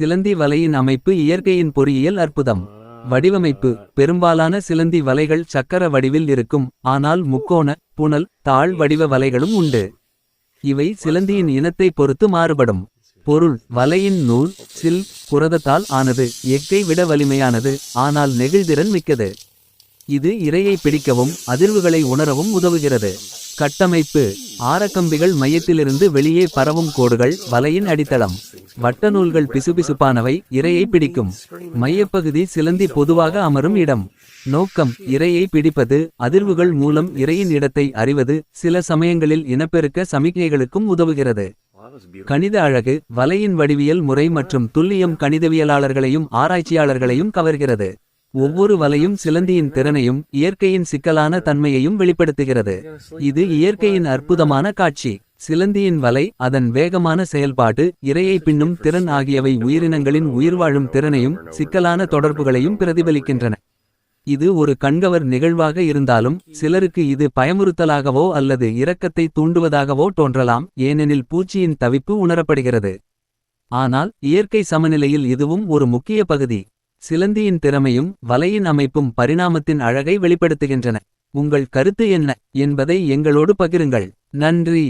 சிலந்தி வலையின் அமைப்பு இயற்கையின் பொறியியல் அற்புதம். வடிவமைப்பு பெரும்பாலான சிலந்தி வலைகள் சக்கர வடிவில் இருக்கும் ஆனால் முக்கோண புனல் தாழ் வடிவ வலைகளும் உண்டு. இவை சிலந்தியின் இனத்தை பொறுத்து மாறுபடும். பொருள் வலையின் நூல் சில் புரதத்தால் ஆனது எக்கை விட வலிமையானது ஆனால் நெகிழ்திறன் மிக்கது. இது இரையை பிடிக்கவும் அதிர்வுகளை உணரவும் உதவுகிறது. கட்டமைப்பு ஆரக்கம்பிகள் மையத்திலிருந்து வெளியே பரவும் கோடுகள் வலையின் அடித்தளம். வட்ட நூல்கள் பிசுபிசுப்பானவை இரையை பிடிக்கும். மையப்பகுதி சிலந்தி பொதுவாக அமரும் இடம். நோக்கம் இரையை பிடிப்பது அதிர்வுகள் மூலம் இரையின் இடத்தை அறிவது சில சமயங்களில் இனப்பெருக்க சமிக்ஞைகளுக்கும் உதவுகிறது. கணித அழகு வலையின் வடிவியல் முறை மற்றும் துல்லியம் கணிதவியலாளர்களையும் ஆராய்ச்சியாளர்களையும் கவர்கிறது. ஒவ்வொரு வலையும் சிலந்தியின் திறனையும் இயற்கையின் சிக்கலான தன்மையையும் வெளிப்படுத்துகிறது. இது இயற்கையின் அற்புதமான காட்சி. சிலந்தியின் வலை அதன் வேகமான செயல்பாடு இரையை பின்னும் திறன் ஆகியவை உயிரினங்களின் உயிர்வாழும் திறனையும் சிக்கலான தொடர்புகளையும் பிரதிபலிக்கின்றன. இது ஒரு கண்கவர் நிகழ்வாக இருந்தாலும் சிலருக்கு இது பயமுறுத்தலாகவோ அல்லது இரக்கத்தை தூண்டுவதாகவோ தோன்றலாம் ஏனெனில் பூச்சியின் தவிப்பு உணரப்படுகிறது. ஆனால் இயற்கை சமநிலையில் இதுவும் ஒரு முக்கிய பகுதி. சிலந்தியின் திறமையும் வலையின் அமைப்பும் பரிணாமத்தின் அழகை வெளிப்படுத்துகின்றன. உங்கள் கருத்து என்ன? என்பதை எங்களோடு பகிருங்கள். நன்றி!